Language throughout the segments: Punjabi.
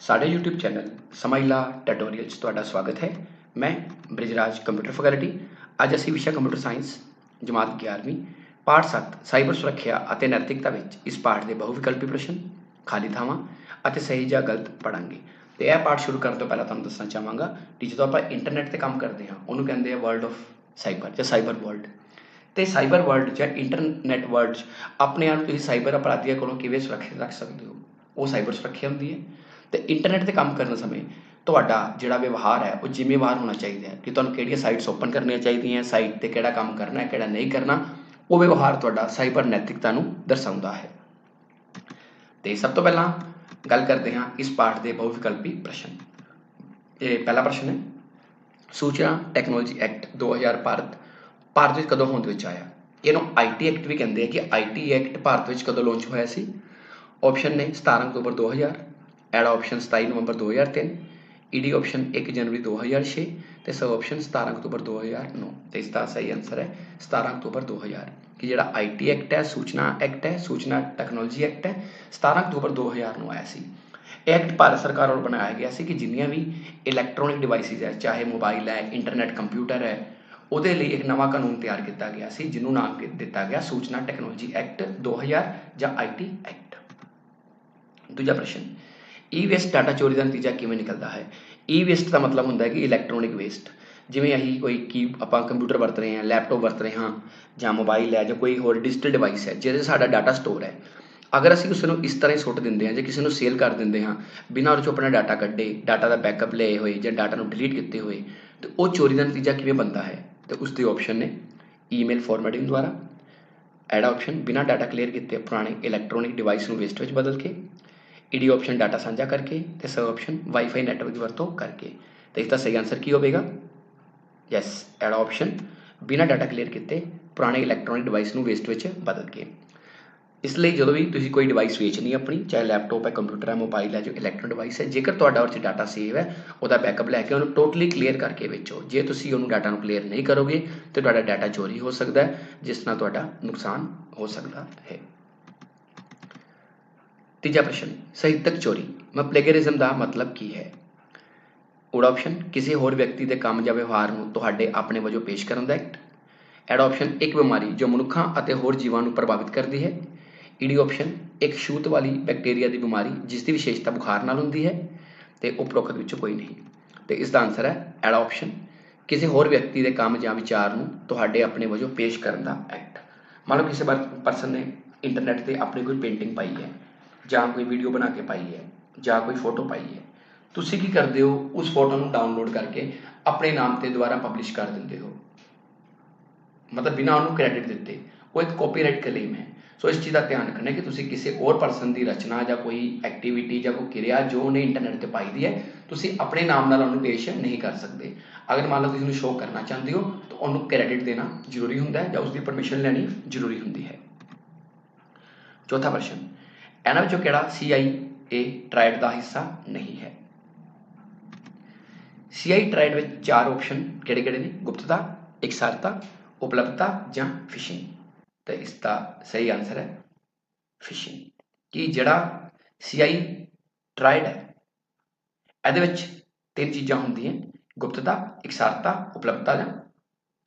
ਸਾਡੇ YouTube ਚੈਨਲ ਸਮਾਈਲਾ ਟਿਊਟੋਰੀਅਲ 'ਚ ਤੁਹਾਡਾ ਸਵਾਗਤ ਹੈ। ਮੈਂ ਬ੍ਰਿਜਰਾਜ ਕੰਪਿਊਟਰ ਫੈਕਲਟੀ। ਅੱਜ ਅਸੀਂ ਵਿਸ਼ਾ ਕੰਪਿਊਟਰ ਸਾਇੰਸ ਜਮਾਤ 11ਵੀਂ ਪਾਠ 7 ਸਾਈਬਰ ਸੁਰੱਖਿਆ ਅਤੇ ਨੈਤਿਕਤਾ ਵਿੱਚ ਇਸ ਪਾਠ ਦੇ ਬਹੁ ਵਿਕਲਪੀ ਪ੍ਰਸ਼ਨ, ਖਾਲੀ ਥਾਵਾਂ ਅਤੇ ਸਹੀ ਜਾਂ ਗਲਤ ਪੜਾਂਗੇ ਤੇ ਇਹ ਪਾਠ ਸ਼ੁਰੂ ਕਰਨ ਤੋਂ ਪਹਿਲਾਂ ਤੁਹਾਨੂੰ ਦੱਸਣਾ ਚਾਹਾਂਗਾ ਕਿ ਜਦੋਂ ਆਪਾਂ ਇੰਟਰਨੈਟ ਤੇ ਕੰਮ ਕਰਦੇ ਹਾਂ, ਉਹਨੂੰ ਕਹਿੰਦੇ ਆ ਵਰਲਡ ਆਫ ਸਾਈਬਰ ਜਾਂ ਸਾਈਬਰ ਵਰਲਡ ਤੇ ਸਾਈਬਰ ਵਰਲਡ ਜਾਂ ਇੰਟਰਨੈਟ ਵਰਲਡ 'ਚ ਆਪਣੇ ਆਪ ਨੂੰ ਤੁਸੀਂ ਸਾਈਬਰ ਅਪਰਾਧੀਆਂ ਕੋਲੋਂ ਕਿਵੇਂ ਸੁਰੱਖਿਅਤ ਰੱਖ ਸਕਦੇ ਹੋ? ਉਹ ਸਾਈਬਰ ਸੁਰੱਖਿਆ ਹੁੰਦੀ ਹੈ। ਤੇ ਇੰਟਰਨੈਟ ਤੇ ਕੰਮ ਕਰਨ ਸਮੇਂ ਤੁਹਾਡਾ ਜਿਹੜਾ ਵਿਵਹਾਰ ਹੈ, ਉਹ ਜ਼ਿੰਮੇਵਾਰ ਹੋਣਾ ਚਾਹੀਦਾ ਹੈ ਕਿ ਤੁਹਾਨੂੰ ਕਿਹੜੀਆਂ ਸਾਈਟਸ ਓਪਨ ਕਰਨੀਆਂ ਚਾਹੀਦੀਆਂ ਸਾਈਟ ਤੇ ਕਿਹੜਾ ਕੰਮ ਕਰਨਾ ਹੈ, ਕਿਹੜਾ ਨਹੀਂ ਕਰਨਾ, ਉਹ ਵਿਵਹਾਰ ਤੁਹਾਡਾ ਸਾਈਬਰ ਨੈਤਿਕਤਾ ਨੂੰ ਦਰਸਾਉਂਦਾ ਹੈ। ਤੇ ਸਭ ਤੋਂ ਪਹਿਲਾਂ ਗੱਲ ਕਰਦੇ ਹਾਂ ਇਸ ਪਾਠ ਦੇ ਬਹੁ ਵਿਕਲਪੀ ਪ੍ਰਸ਼ਨ। ਇਹ ਪਹਿਲਾ ਪ੍ਰਸ਼ਨ ਹੈ, ਸੂਚਨਾ ਟੈਕਨੋਲੋਜੀ ਐਕਟ 2000 ਭਾਰਤ ਭਾਰਤ ਵਿੱਚ ਕਦੋਂ ਹੋਂਦ ਵਿੱਚ ਆਇਆ? ਇਹਨੂੰ ਆਈਟੀ ਐਕਟ ਵੀ ਕਹਿੰਦੇ ਆ ਕਿ ਆਈਟੀ ਐਕਟ ਭਾਰਤ ਵਿੱਚ ਕਦੋਂ ਲਾਂਚ ਹੋਇਆ ਸੀ? ਆਪਸ਼ਨ ਨੇ 17 ਅਕਤੂਬਰ 2000 ਐਡਾ ਆਪਸ਼ਨ 27 ਨਵੰਬਰ 2003 ਈਡੀ ਆਪਸ਼ਨ 1 ਜਨਵਰੀ 2006 ਤੇ ਸਬ ਆਪਸ਼ਨ 17 ਅਕਤੂਬਰ 2009 ਤੇ ਇਸ ਦਾ ਸਹੀ ਆਨਸਰ ਹੈ 17 ਅਕਤੂਬਰ 2000 ਕਿ ਜਿਹੜਾ ਆਈਟੀ ਐਕਟ ਹੈ, ਸੂਚਨਾ ਐਕਟ ਹੈ, ਸੂਚਨਾ ਟੈਕਨੋਲੋਜੀ ਐਕਟ ਹੈ 17 ਅਕਤੂਬਰ 2000 ਨੂੰ ਆਇਆ ਸੀ। ਇਹ ਐਕਟ ਭਾਰਤ ਸਰਕਾਰ ਵੱਲੋਂ ਬਣਾਇਆ ਗਿਆ ਸੀ ਕਿ ਜਿੰਨੀਆਂ ਵੀ ਇਲੈਕਟ੍ਰੋਨਿਕ ਡਿਵਾਈਸਿਸ ਹੈ, ਚਾਹੇ ਮੋਬਾਈਲ ਹੈ ਇੰਟਰਨੈਟ ਕੰਪਿਊਟਰ ਹੈ, ਉਹਦੇ ਲਈ ਇੱਕ ਨਵਾਂ ਕਾਨੂੰਨ ਤਿਆਰ ਕੀਤਾ ਗਿਆ ਸੀ, ਜਿਹਨੂੰ ਨਾਮ ਦਿੱਤਾ ਗਿਆ ਸੂਚਨਾ ਟੈਕਨੋਲੋਜੀ ਐਕਟ 2000 ਜਾਂ ਆਈਟੀ ਐਕਟ ਦੂਜਾ ਪ੍ਰਸ਼ਨ ਈ ਵੇਸਟ ਡਾਟਾ ਚੋਰੀ ਦਾ ਨਤੀਜਾ ਕਿਵੇਂ ਨਿਕਲਦਾ ਹੈ? ਈ ਵੇਸਟ ਦਾ ਮਤਲਬ ਹੁੰਦਾ ਹੈ ਕਿ ਇਲੈਕਟ੍ਰੋਨਿਕ ਵੇਸਟ ਜਿਵੇਂ ਅਸੀਂ ਕੋਈ ਕੀ ਆਪਾਂ ਕੰਪਿਊਟਰ ਵਰਤ ਰਹੇ ਹਾਂ ਲੈਪਟਾਪ ਵਰਤ ਰਹੇ ਹਾਂ, ਜਾਂ ਮੋਬਾਈਲ ਹੈ ਜਾਂ ਕੋਈ ਹੋਰ ਡਿਜੀਟਲ ਡਿਵਾਈਸ ਹੈ, ਜਿਹਦੇ ਸਾਡਾ ਡਾਟਾ ਸਟੋਰ ਹੈ। ਅਗਰ ਅਸੀਂ ਉਸ ਨੂੰ ਇਸ ਤਰ੍ਹਾਂ ਹੀ ਸੁੱਟ ਦਿੰਦੇ ਹਾਂ ਜਾਂ ਕਿਸੇ ਨੂੰ ਸੇਲ ਕਰ ਦਿੰਦੇ ਹਾਂ, ਬਿਨਾਂ ਉਹ 'ਚੋਂ ਆਪਣਾ ਡਾਟਾ ਕੱਢੇ ਡਾਟਾ ਦਾ ਬੈਕਅਪ ਲਏ ਹੋਏ ਜਾਂ ਡਾਟਾ ਨੂੰ ਡਿਲੀਟ ਕੀਤੇ ਹੋਏ, ਤੇ ਉਹ ਚੋਰੀ ਦਾ ਨਤੀਜਾ ਕਿਵੇਂ ਬਣਦਾ ਹੈ? ਤੇ ਉਸ ਦੇ ਆਪਸ਼ਨ ਨੇ ਈਮੇਲ ਫਾਰਮੈਟਿੰਗ ਦੁਆਰਾ। ਐਡ ਆਪਸ਼ਨ ਬਿਨਾਂ ਡਾਟਾ ਕਲੀਅਰ ਕੀਤੇ ਪੁਰਾਣੇ ਇਲੈਕਟ੍ਰੋਨਿਕ ਡਿਵਾਈਸ ਨੂੰ ਵੇਸਟ ਵਿੱਚ ਬਦਲ ਕੇ। ਈਡੀ ਆਪਸ਼ਨ ਡਾਟਾ ਸਾਂਝਾ ਕਰਕੇ ਤੇ ਸਬ ਆਪਸ਼ਨ ਵਾਈਫਾਈ ਨੈਟਵਰਕ ਦੀ ਵਰਤੋਂ ਕਰਕੇ। ਤੇ ਇਸ ਦਾ ਸਹੀ ਆਨਸਰ ਕੀ ਹੋਵੇਗਾ? ਯੈਸ ਐਡ ਆਪਸ਼ਨ ਬਿਨਾਂ ਡਾਟਾ ਕਲੀਅਰ ਕੀਤੇ ਪੁਰਾਣੇ ਇਲੈਕਟ੍ਰੋਨਿਕ ਡਿਵਾਈਸ ਨੂੰ ਵੇਸਟ ਵਿੱਚ ਬਦਲ ਕੇ। ਇਸ ਲਈ ਜਦੋਂ ਵੀ ਤੁਸੀਂ ਕੋਈ ਡਿਵਾਈਸ ਵੇਚਣੀ ਆਪਣੀ, ਚਾਹੇ ਲੈਪਟਾਪ ਹੈ ਕੰਪਿਊਟਰ ਹੈ ਮੋਬਾਈਲ ਹੈ, ਜੋ ਇਲੈਕਟ੍ਰੋਨਿਕ ਡਿਵਾਈਸ ਹੈ, ਜੇਕਰ ਤੁਹਾਡਾ ਉਹ 'ਚ ਡਾਟਾ ਸੇਵ ਹੈ, ਉਹਦਾ ਬੈਕਅਪ ਲੈ ਕੇ ਉਹਨੂੰ ਟੋਟਲੀ ਕਲੀਅਰ ਕਰਕੇ ਵੇਚੋ। ਜੇ ਤੁਸੀਂ ਉਹਨੂੰ ਡਾਟਾ ਨੂੰ ਕਲੀਅਰ ਨਹੀਂ ਕਰੋਗੇ, ਤੇ ਤੁਹਾਡਾ ਡਾਟਾ ਚੋਰੀ ਹੋ ਸਕਦਾ ਹੈ, ਜਿਸ ਨਾਲ ਤੁਹਾਡਾ ਨੁਕਸਾਨ ਹੋ ਸਕਦਾ ਹੈ। ਤੀਜਾ ਪ੍ਰਸ਼ਨ, ਸਾਹਿਤਕ ਚੋਰੀ, ਮੈਂ ਪਲੇਗਰਿਜ਼ਮ ਦਾ ਮਤਲਬ ਕੀ ਹੈ? ਓਡ ਆਪਸ਼ਨ ਕਿਸੇ ਹੋਰ ਵਿਅਕਤੀ ਦੇ ਕੰਮ ਜਾਂ ਵਿਵਹਾਰ ਨੂੰ ਤੁਹਾਡੇ ਆਪਣੇ ਵਜੋਂ ਪੇਸ਼ ਕਰਨ ਦਾ ਐਕਟ ਐਡ ਆਪਸ਼ਨ ਇੱਕ ਬਿਮਾਰੀ ਜੋ ਮਨੁੱਖਾਂ ਅਤੇ ਹੋਰ ਜੀਵਾਂ ਨੂੰ ਪ੍ਰਭਾਵਿਤ ਕਰਦੀ ਹੈ। ਈਡੀ ਆਪਸ਼ਨ ਇੱਕ ਛੂਤ ਵਾਲੀ ਬੈਕਟੀਰੀਆ ਦੀ ਬਿਮਾਰੀ ਜਿਸ ਦੀ ਵਿਸ਼ੇਸ਼ਤਾ ਬੁਖਾਰ ਨਾਲ ਹੁੰਦੀ ਹੈ ਤੇ ਉਪਰੋਕਤ ਵਿੱਚੋਂ ਕੋਈ ਨਹੀਂ। ਤੇ ਇਸ ਦਾ ਆਨਸਰ ਹੈ ਐਡ ਆਪਸ਼ਨ ਕਿਸੇ ਹੋਰ ਵਿਅਕਤੀ ਦੇ ਕੰਮ ਜਾਂ ਵਿਚਾਰ ਨੂੰ ਤੁਹਾਡੇ ਆਪਣੇ ਵਜੋਂ ਪੇਸ਼ ਕਰਨ ਦਾ ਐਕਟ ਮੰਨ ਲਓ ਕਿਸੇ ਪਰਸਨ ਨੇ ਇੰਟਰਨੈਟ ਤੇ ਆਪਣੀ ਕੋਈ ਪੇਂਟਿੰਗ ਪਾਈ ਹੈ। ਜਾਂ ਕੋਈ ਵੀਡੀਓ ਬਣਾ ਕੇ ਪਾਈ ਹੈ, ਜਾਂ ਕੋਈ ਫੋਟੋ ਪਾਈ ਹੈ। ਤੁਸੀਂ ਕੀ ਕਰਦੇ ਹੋ? ਉਸ ਫੋਟੋ ਨੂੰ ਡਾਊਨਲੋਡ ਕਰਕੇ ਆਪਣੇ ਨਾਮ ਤੇ ਦੁਬਾਰਾ ਪਬਲਿਸ਼ ਕਰ ਦਿੰਦੇ ਹੋ। ਮਤਲਬ ਬਿਨਾਂ ਉਹਨੂੰ ਕ੍ਰੈਡਿਟ ਦਿੱਤੇ। ਉਹ ਇੱਕ ਕਾਪੀਰਾਈਟ ਕਲੇਮ ਹੈ। ਸੋ ਇਸ ਚੀਜ਼ ਦਾ ਧਿਆਨ ਰੱਖਣਾ ਕਿ ਤੁਸੀਂ ਕਿਸੇ ਹੋਰ ਪਰਸਨ ਦੀ ਰਚਨਾ ਜਾਂ ਕੋਈ ਐਕਟੀਵਿਟੀ ਜਾਂ ਕੋਈ ਕਿਰਿਆ ਜੋ ਉਹਨੇ ਇੰਟਰਨੈਟ ਤੇ ਪਾਈ ਦੀ ਹੈ, ਤੁਸੀਂ ਆਪਣੇ ਨਾਮ ਨਾਲ ਉਹਨੂੰ ਪੇਸ਼ ਨਹੀਂ ਕਰ ਸਕਦੇ। ਅਗਰ ਮੰਨ ਲਓ ਤੁਸੀਂ ਉਹਨੂੰ ਸ਼ੋਅ ਕਰਨਾ ਚਾਹੁੰਦੇ ਹੋ, ਤਾਂ ਉਹਨੂੰ ਕ੍ਰੈਡਿਟ ਦੇਣਾ ਜ਼ਰੂਰੀ ਹੁੰਦਾ ਹੈ ਜਾਂ ਉਸ ਦੀ ਪਰਮਿਸ਼ਨ ਲੈਣੀ ਜ਼ਰੂਰੀ ਹੁੰਦੀ ਹੈ। ਚੌਥਾ ਪ੍ਰਸ਼ਨ ਇਹਨਾਂ ਵਿੱਚੋਂ ਕਿਹੜਾ CIA ਟ੍ਰਾਇਡ ਦਾ ਹਿੱਸਾ ਨਹੀਂ ਹੈ? CIA ਟ੍ਰਾਇਡ ਵਿੱਚ ਚਾਰ ਆਪਸ਼ਨ ਕਿਹੜੇ ਕਿਹੜੇ ਨੇ? ਗੁਪਤਤਾ, ਇਕਸਾਰਤਾ, ਉਪਲਬਧਤਾ ਜਾਂ ਫਿਸ਼ਿੰਗ ਤੇ ਇਸ ਦਾ ਸਹੀ ਆਨਸਰ ਹੈ ਫਿਸ਼ਿੰਗ ਕਿ ਜਿਹੜਾ CIA ਟ੍ਰਾਇਡ ਹੈ, ਇਹਦੇ ਵਿੱਚ ਤਿੰਨ ਚੀਜ਼ਾਂ ਹੁੰਦੀਆਂ, ਗੁਪਤਤਾ, ਇਕਸਾਰਤਾ, ਉਪਲਬਧਤਾ ਜਾਂ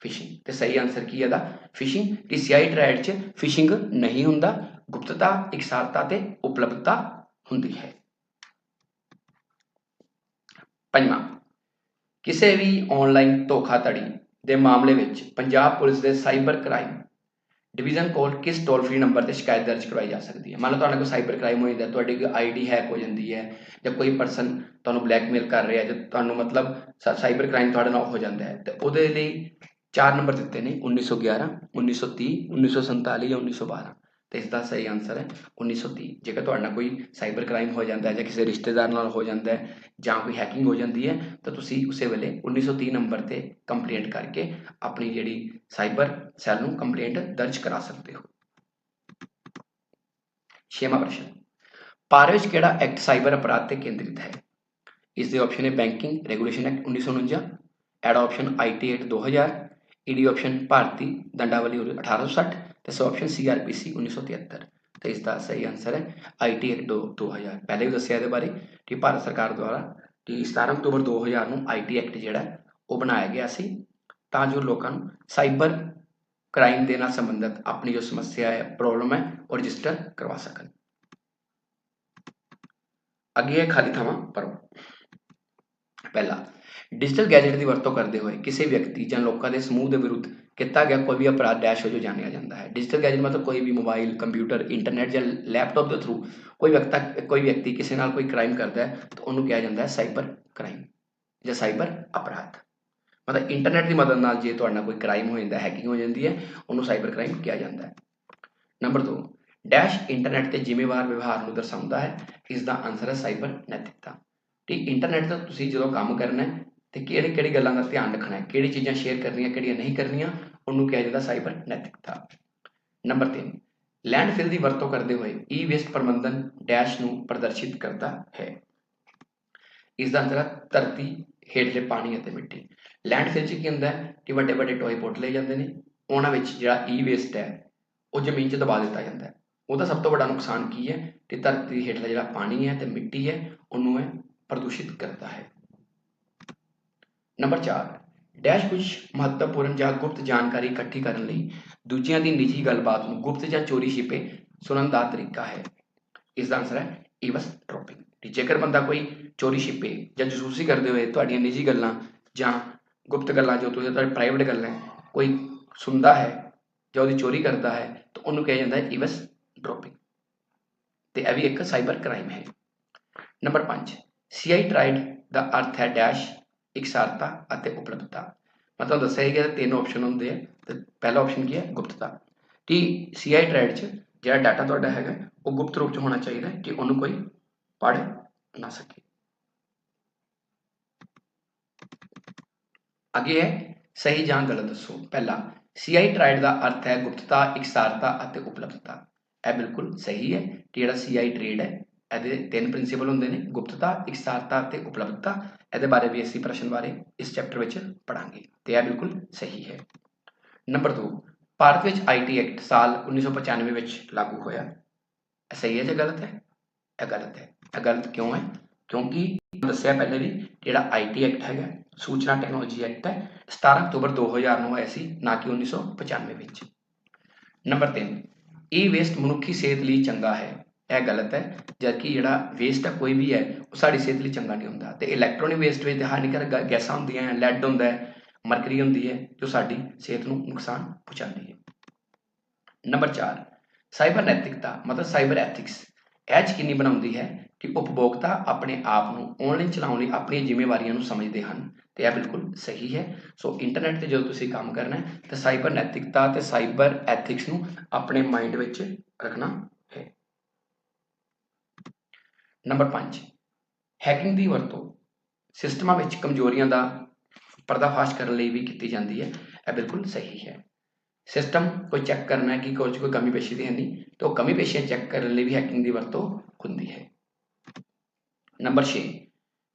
ਫਿਸ਼ਿੰਗ ਤੇ ਸਹੀ ਆਨਸਰ ਕੀ ਹੈ ਦਾ ਫਿਸ਼ਿੰਗ ਕਿ CIA 'ਚ ਫਿਸ਼ਿੰਗ ਨਹੀਂ ਹੁੰਦਾ, ਗੁਪਤਤਾ, ਇਕਸਾਰਤਾ ਤੇ ਉਪਲਬਧਤਾ ਹੁੰਦੀ ਹੈ। ਪੰਜਵਾਂ, ਕਿਸੇ ਵੀ ਆਨਲਾਈਨ ਧੋਖਾਧੜੀ ਦੇ ਮਾਮਲੇ ਵਿੱਚ ਪੰਜਾਬ ਪੁਲਿਸ ਦੇ ਸਾਈਬਰ ਕ੍ਰਾਈਮ ਡਿਵੀਜ਼ਨ ਕੋਲ ਕਿਸ ਟੋਲ ਫ੍ਰੀ ਨੰਬਰ ਤੇ ਸ਼ਿਕਾਇਤ ਦਰਜ ਕਰਵਾਈ ਜਾ ਸਕਦੀ ਹੈ? ਮੰਨ ਲਓ ਤੁਹਾਡੇ ਕੋਲ ਸਾਈਬਰ ਕ੍ਰਾਈਮ ਹੋ ਜਾਂਦਾ ਤੁਹਾਡੀ ਕੋਈ ਆਈਡੀ ਹੈਕ ਹੋ ਜਾਂਦੀ ਹੈ ਜਾਂ ਕੋਈ ਪਰਸਨ ਤੁਹਾਨੂੰ ਬਲੈਕਮੇਲ ਕਰ ਰਿਹਾ ਜਾਂ ਤੁਹਾਨੂੰ ਮਤਲਬ ਸਾਈਬਰ ਕ੍ਰਾਈਮ ਤੁਹਾਡੇ ਨਾਲ ਹੋ ਜਾਂਦਾ ਹੈ, ਤੇ ਉਹਦੇ ਲਈ ਚਾਰ ਨੰਬਰ ਦਿੱਤੇ ਨੇ 1911 1930 1947 ਜਾਂ 1912 ਤੇ ਇਸ ਦਾ ਸਹੀ ਆਨਸਰ ਹੈ 1930 ਜੇਕਰ ਤੁਹਾਡਾ ਕੋਈ ਸਾਈਬਰ ਕ੍ਰਾਈਮ ਹੋ ਜਾਂਦਾ ਹੈ ਜਾਂ ਕਿਸੇ ਰਿਸ਼ਤੇਦਾਰ ਨਾਲ ਹੋ ਜਾਂਦਾ ਹੈ ਜਾਂ ਕੋਈ ਹੈਕਿੰਗ ਹੋ ਜਾਂਦੀ ਹੈ, ਤਾਂ ਤੁਸੀਂ ਉਸੇ ਵੇਲੇ 1930 ਨੰਬਰ ਤੇ ਕੰਪਲੇਂਟ ਕਰਕੇ ਆਪਣੀ ਜਿਹੜੀ ਸਾਈਬਰ ਸੈੱਲ ਨੂੰ ਕੰਪਲੇਂਟ ਦਰਜ ਕਰਾ ਸਕਦੇ ਹੋ। ਛੇਵਾਂ ਪ੍ਰਸ਼ਨ। ਭਾਰਤ ਵਿੱਚ ਕਿਹੜਾ ਐਕਟ ਸਾਈਬਰ ਅਪਰਾਧ ਤੇ ਕੇਂਦਰਿਤ ਹੈ? ਇਸ ਦੇ ਆਪਸ਼ਨ ਹੈ ਬੈਂਕਿੰਗ ਰੈਗੂਲੇਸ਼ਨ ਐਕਟ 1949 ਐਡ ਆਪਸ਼ਨ ਆਈਟੀ ਐਕਟ 2000 ਈਡੀ ਆਪਸ਼ਨ ਭਾਰਤੀ ਦੰਡਾਵਲੀ 1860 ਤੇ ਸੋ ਆਪਸ਼ਨ ਸੀਆਰਪੀਸੀ 1973 ਤੇ ਇਸ ਦਾ ਸਹੀ ਆਨਸਰ ਹੈ ਆਈਟੀ ਐਕਟ 2000 ਪਹਿਲੇ ਵੀ ਦੱਸਿਆ ਇਹਦੇ ਬਾਰੇ ਕਿ ਭਾਰਤ ਸਰਕਾਰ ਦੁਆਰਾ ਕਿ 17 ਅਕਤੂਬਰ 2000 ਨੂੰ ਆਈਟੀ ਐਕਟ ਜਿਹੜਾ ਉਹ ਬਣਾਇਆ ਗਿਆ ਸੀ। ਤਾਂ ਜੋ ਲੋਕਾਂ ਨੂੰ ਸਾਈਬਰ ਕ੍ਰਾਈਮ ਦੇ ਨਾਲ ਸੰਬੰਧਿਤ ਆਪਣੀ ਜੋ ਸਮੱਸਿਆ ਹੈ, ਪ੍ਰੋਬਲਮ ਹੈ, ਉਹ ਰਜਿਸਟਰ ਕਰਵਾ ਸਕਣ। ਅੱਗੇ ਹੈ ਖਾਲੀ ਥਾਵਾਂ ਭਰੋ ਪਹਿਲਾ ਡਿਜੀਟਲ ਗੈਜਟ ਦੀ ਵਰਤੋਂ ਕਰਦੇ ਹੋਏ ਕਿਸੇ ਵਿਅਕਤੀ ਜਾਂ ਲੋਕਾਂ ਦੇ ਸਮੂਹ ਦੇ ਵਿਰੁੱਧ ਕੀਤਾ ਗਿਆ ਕੋਈ ਵੀ ਅਪਰਾਧ ਡੈਸ਼ ਵਜੋਂ ਜਾਣਿਆ ਜਾਂਦਾ ਹੈ। ਡਿਜੀਟਲ ਗੈਜਟ ਮਤਲਬ ਕੋਈ ਵੀ ਮੋਬਾਈਲ ਕੰਪਿਊਟਰ ਇੰਟਰਨੈਟ ਜਾਂ ਲੈਪਟਾਪ ਦੇ ਥਰੂ ਕੋਈ ਵਿਅਕਤਾ, ਕੋਈ ਵਿਅਕਤੀ ਕਿਸੇ ਨਾਲ ਕੋਈ ਕ੍ਰਾਈਮ ਕਰਦਾ ਹੈ ਤਾਂ ਉਹਨੂੰ ਕਿਹਾ ਜਾਂਦਾ ਹੈ ਸਾਈਬਰ ਕ੍ਰਾਈਮ ਜਾਂ ਸਾਈਬਰ ਅਪਰਾਧ। ਮਤਲਬ ਇੰਟਰਨੈਟ ਦੀ ਮਦਦ ਨਾਲ ਜੇ ਤੁਹਾਡਾ ਕੋਈ ਕ੍ਰਾਈਮ ਹੋ ਜਾਂਦਾ ਹੈਕਿੰਗ ਹੋ ਜਾਂਦੀ ਹੈ, ਉਹਨੂੰ ਸਾਈਬਰ ਕ੍ਰਾਈਮ ਕਿਹਾ ਜਾਂਦਾ ਹੈ। ਨੰਬਰ 2 ਡੈਸ਼ ਇੰਟਰਨੈਟ ਤੇ ਜ਼ਿੰਮੇਵਾਰ ਵਿਵਹਾਰ ਨੂੰ ਦਰਸਾਉਂਦਾ ਹੈ ਇਸ ਦਾ ਆਨਸਰ ਹੈ ਸਾਈਬਰ ਨੈਤਿਕਤਾ। ਠੀਕ ਇੰਟਰਨੈਟ ਤੇ ਤੁਸੀਂ ਜਦੋਂ ਕੰਮ ਕਰਨਾ ਹੈ ਤੇ ਕਿਹੜੇ ਕਿਹੜੀ ਗੱਲਾਂ ਦਾ ਧਿਆਨ ਰੱਖਣਾ ਹੈ, ਕਿਹੜੀ ਚੀਜ਼ਾਂ ਸ਼ੇਅਰ ਕਰਨੀਆਂ, ਕਿਹੜੀਆਂ ਨਹੀਂ ਕਰਨੀਆਂ, ਉਹਨੂੰ ਕਿਹਾ ਜਾਂਦਾ ਸਾਈਬਰ ਨੈਤਿਕਤਾ। ਨੰਬਰ 3 ਲੈਂਡਫਿਲ ਦੀ ਵਰਤੋਂ ਕਰਦੇ ਹੋਏ ਈ ਵੇਸਟ ਪ੍ਰਬੰਧਨ ਡੈਸ਼ ਨੂੰ ਪ੍ਰਦਰਸ਼ਿਤ ਕਰਦਾ ਹੈ। ਇਸ ਦਾ ਆਨਸਰ ਹੈ ਧਰਤੀ ਹੇਠਲੇ ਪਾਣੀ ਅਤੇ ਮਿੱਟੀ। ਲੈਂਡਫਿਲ 'ਚ ਕੀ ਹੁੰਦਾ ਹੈ ਕਿ ਵੱਡੇ ਵੱਡੇ ਟੋਏ ਪੁੱਟ ਲਏ ਜਾਂਦੇ ਨੇ, ਉਹਨਾਂ ਵਿੱਚ ਜਿਹੜਾ ਈ ਵੇਸਟ ਹੈ, ਉਹ ਜ਼ਮੀਨ 'ਚ ਦਬਾ ਦਿੱਤਾ ਜਾਂਦਾ ਹੈ। ਉਹਦਾ ਸਭ ਤੋਂ ਵੱਡਾ ਨੁਕਸਾਨ ਕੀ ਹੈ? ਕਿ ਧਰਤੀ ਹੇਠਲਾ ਜਿਹੜਾ ਪਾਣੀ ਹੈ ਤੇ ਮਿੱਟੀ ਹੈ, ਉਹਨੂੰ ਹੈ ਪ੍ਰਦੂਸ਼ਿਤ ਕਰਦਾ ਹੈ ਨੰਬਰ 4 ਡੈਸ਼ ਕੁਝ ਮਹੱਤਵਪੂਰਨ ਜਾਂ ਗੁਪਤ ਜਾਣਕਾਰੀ ਇਕੱਠੀ ਕਰਨ ਲਈ ਦੂਜਿਆਂ ਦੀ ਨਿੱਜੀ ਗੱਲਬਾਤ ਨੂੰ ਗੁਪਤ ਜਾਂ ਚੋਰੀ ਛਿਪੇ ਸੁਣਨ ਦਾ ਤਰੀਕਾ ਹੈ ਇਸ ਦਾ ਆਨਸਰ ਹੈ ਈਵਸ ਡ੍ਰੌਪਿੰਗ ਜੇਕਰ ਬੰਦਾ ਕੋਈ ਚੋਰੀ ਛਿਪੇ ਜਾਂ ਜਸੂਸੀ ਕਰਦੇ ਹੋਏ ਤੁਹਾਡੀਆਂ ਨਿੱਜੀ ਗੱਲਾਂ ਜਾਂ ਗੁਪਤ ਗੱਲਾਂ ਜੋ ਤੁਸੀਂ ਤੁਹਾਡੀ ਪ੍ਰਾਈਵੇਟ ਗੱਲਾਂ ਕੋਈ ਸੁਣਦਾ ਹੈ ਜਾਂ ਉਹਦੀ ਚੋਰੀ ਕਰਦਾ ਹੈ ਤਾਂ ਉਹਨੂੰ ਕਿਹਾ ਜਾਂਦਾ ਹੈ ਈਵਸ ਡ੍ਰੌਪਿੰਗ ਤੇ ਇਹ ਵੀ ਇੱਕ ਸਾਈਬਰ ਕ੍ਰਾਈਮ ਹੈ ਨੰਬਰ 5 ਸੀਆਈ ਟ੍ਰਾਈਡ ਦਾ ਅਰਥ ਹੈ ਡੈਸ਼ ਇਕਸਾਰਤਾ ਅਤੇ ਉਪਲਬਧਤਾ। ਮਤਲਬ ਦੱਸਿਆ ਗਿਆ ਤਿੰਨ ਆਪਸ਼ਨ ਹੁੰਦੇ ਆ, ਤੇ ਪਹਿਲਾ ਆਪਸ਼ਨ ਕੀ ਹੈ ਗੁਪਤਤਾ। ਕਿ ਸੀਆਈ ਟ੍ਰਾਈਡ 'ਚ ਜਿਹੜਾ ਡਾਟਾ ਤੁਹਾਡਾ ਹੈਗਾ, ਉਹ ਗੁਪਤ ਰੂਪ 'ਚ ਹੋਣਾ ਚਾਹੀਦਾ ਕਿ ਉਹਨੂੰ ਕੋਈ ਪੜ੍ਹ ਨਾ ਸਕੇ। ਅੱਗੇ ਹੈ, ਸਹੀ ਜਾਂ ਗਲਤ ਦੱਸੋ। ਪਹਿਲਾ ਸੀਆਈ ਟ੍ਰਾਈਡ ਦਾ ਅਰਥ ਹੈ ਗੁਪਤਤਾ, ਇਕਸਾਰਤਾ ਅਤੇ ਉਪਲਬਧਤਾ। ਇਹ ਬਿਲਕੁਲ ਸਹੀ ਹੈ ਕਿ ਜਿਹੜਾ ਸੀਆਈ ਟ੍ਰੇਡ ਹੈ ਇਹਦੇ ਤਿੰਨ ਪ੍ਰਿੰਸੀਪਲ ਹੁੰਦੇ ਨੇ, ਗੁਪਤਤਾ, ਇਕਸਾਰਤਾ ਅਤੇ ਉਪਲਬਧਤਾ। ਇਹਦੇ ਬਾਰੇ ਵੀ ਅਸੀਂ ਪ੍ਰਸ਼ਨ ਬਾਰੇ ਇਸ ਚੈਪਟਰ ਵਿੱਚ ਪੜਾਂਗੇ ਤੇ ਇਹ ਬਿਲਕੁਲ ਸਹੀ ਹੈ। ਨੰਬਰ 2 ਭਾਰਤ ਵਿੱਚ ਆਈਟੀ ਐਕਟ ਸਾਲ 1995 ਵਿੱਚ ਲਾਗੂ ਹੋਇਆ। ਇਹ ਸਹੀ ਹੈ ਜਾਂ ਗਲਤ ਹੈ? ਇਹ ਗਲਤ ਹੈ। ਇਹ ਗਲਤ ਕਿਉਂ ਹੈ? ਕਿਉਂਕਿ ਦੱਸਿਆ ਪਹਿਲੇ ਵੀ ਜਿਹੜਾ ਆਈਟੀ ਐਕਟ ਹੈਗਾ, ਸੂਚਨਾ ਟੈਕਨੋਲੋਜੀ ਐਕਟ ਹੈ 17 ਅਕਤੂਬਰ 2000 ਨੂੰ ਆਇਆ ਸੀ, ਨਾ ਕਿ 1995 ਵਿੱਚ। ਨੰਬਰ 3 ਈ ਵੇਸਟ ਮਨੁੱਖੀ ਸਿਹਤ ਲਈ ਚੰਗਾ ਹੈ। ਇਹ ਗਲਤ ਹੈ ਜਦਕਿ ਜਿਹੜਾ ਵੇਸਟ ਹੈ ਕੋਈ ਵੀ ਹੈ, ਉਹ ਸਾਡੀ ਸਿਹਤ ਲਈ ਚੰਗਾ ਨਹੀਂ ਹੁੰਦਾ। ਤੇ ਇਲੈਕਟ੍ਰੋਨਿਕ ਵੇਸਟ ਵਿੱਚ ਹਾਨੀਕਾਰਕ ਗਾ- ਗੈਸਾਂ ਹੁੰਦੀਆਂ ਹੈ ਲੈਡ ਹੁੰਦਾ ਹੈ ਮਰਕਰੀ ਹੁੰਦੀ ਹੈ, ਜੋ ਸਾਡੀ ਸਿਹਤ ਨੂੰ ਨੁਕਸਾਨ ਪਹੁੰਚਾਉਂਦੀ ਹੈ। ਨੰਬਰ 4 ਸਾਈਬਰ ਨੈਤਿਕਤਾ, ਮਤਲਬ ਸਾਈਬਰ ਐਥਿਕਸ ਇਹ ਯਕੀਨੀ ਬਣਾਉਂਦੀ ਹੈ ਕਿ ਉਪਭੋਗਤਾ ਆਪਣੇ ਆਪ ਨੂੰ ਆਨਲਾਈਨ ਚਲਾਉਣ ਲਈ ਆਪਣੀਆਂ ਜ਼ਿੰਮੇਵਾਰੀਆਂ ਨੂੰ ਸਮਝਦੇ ਹਨ। ਤੇ ਇਹ ਬਿਲਕੁਲ ਸਹੀ ਹੈ। ਸੋ ਇੰਟਰਨੈਟ ਤੇ ਜਦੋਂ ਤੁਸੀਂ ਕੰਮ ਕਰਨਾ ਹੈ, ਤਾਂ ਸਾਈਬਰ ਨੈਤਿਕਤਾ ਤੇ ਸਾਈਬਰ ਐਥਿਕਸ ਨੂੰ ਆਪਣੇ ਮਾਈਂਡ ਵਿੱਚ ਰੱਖਣਾ ਨੰਬਰ 5 ਹੈਕਿੰਗ ਦੀ ਵਰਤੋਂ ਸਿਸਟਮਾਂ ਵਿੱਚ ਕਮਜ਼ੋਰੀਆਂ ਦਾ ਪਰਦਾਫਾਸ਼ ਕਰਨ ਲਈ ਵੀ ਕੀਤੀ ਜਾਂਦੀ ਹੈ। ਇਹ ਬਿਲਕੁਲ ਸਹੀ ਹੈ। ਸਿਸਟਮ ਕੋਈ ਚੈੱਕ ਕਰਨਾ ਹੈ ਕਿ ਕੋਈ ਕੋਈ ਕਮੀ ਪੇਸ਼ੀ ਦੀ ਹੈ ਨਹੀਂ, ਤਾਂ ਉਹ ਕਮੀ ਪੇਸ਼ੀਆਂ ਚੈੱਕ ਕਰਨ ਲਈ ਵੀ ਹੈਕਿੰਗ ਦੀ ਵਰਤੋਂ ਹੁੰਦੀ ਹੈ। ਨੰਬਰ 6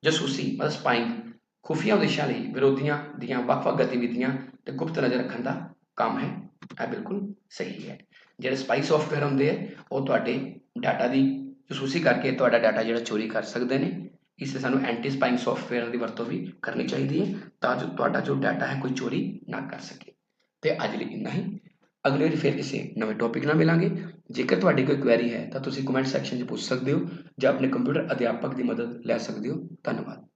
ਜਸੂਸੀ ਮਤਲਬ ਸਪਾਈਂਗ ਖੁਫੀਆ ਉਦੇਸ਼ਾਂ ਲਈ ਵਿਰੋਧੀਆਂ ਦੀਆਂ ਵੱਖ-ਵੱਖ ਗਤੀਵਿਧੀਆਂ ਤੇ ਗੁਪਤ ਨਜ਼ਰ ਰੱਖਣ ਦਾ ਕੰਮ ਹੈ। ਇਹ ਬਿਲਕੁਲ ਸਹੀ ਹੈ। ਜਿਹੜੇ ਸਪਾਈ ਸੌਫਟਵੇਅਰ ਹੁੰਦੇ ਆ, ਉਹ ਤੁਹਾਡੇ ਡਾਟਾ ਦੀ ਜਸੂਸੀ ਕਰਕੇ ਤੁਹਾਡਾ ਡਾਟਾ ਜਿਹੜਾ ਚੋਰੀ ਕਰ ਸਕਦੇ ਨੇ, ਇਸ ਲਈ ਸਾਨੂੰ ਐਂਟੀ ਸਪਾਈਂਗ ਸੌਫਟਵੇਅਰ ਦੀ ਵਰਤੋਂ ਵੀ ਕਰਨੀ ਚਾਹੀਦੀ ਹੈ ਤਾਂ ਜੋ ਤੁਹਾਡਾ ਜੋ ਡਾਟਾ ਹੈ ਕੋਈ ਚੋਰੀ ਨਾ ਕਰ ਸਕੇ। ਤੇ ਅੱਜ ਲਈ ਇੰਨਾ ਹੀ। ਅਗਲੀ ਵਾਰੀ ਫਿਰ ਕਿਸੇ ਨਵੇਂ ਟੌਪਿਕ ਨਾਲ ਮਿਲਾਂਗੇ। ਜੇਕਰ ਤੁਹਾਡੀ ਕੋਈ ਕੁਐਰੀ ਹੈ ਤਾਂ ਤੁਸੀਂ ਕਮੈਂਟ ਸੈਕਸ਼ਨ 'ਚ ਪੁੱਛ ਸਕਦੇ ਹੋ ਜਾਂ ਆਪਣੇ ਕੰਪਿਊਟਰ ਅਧਿਆਪਕ ਦੀ ਮਦਦ ਲੈ ਸਕਦੇ ਹੋ। ਧੰਨਵਾਦ।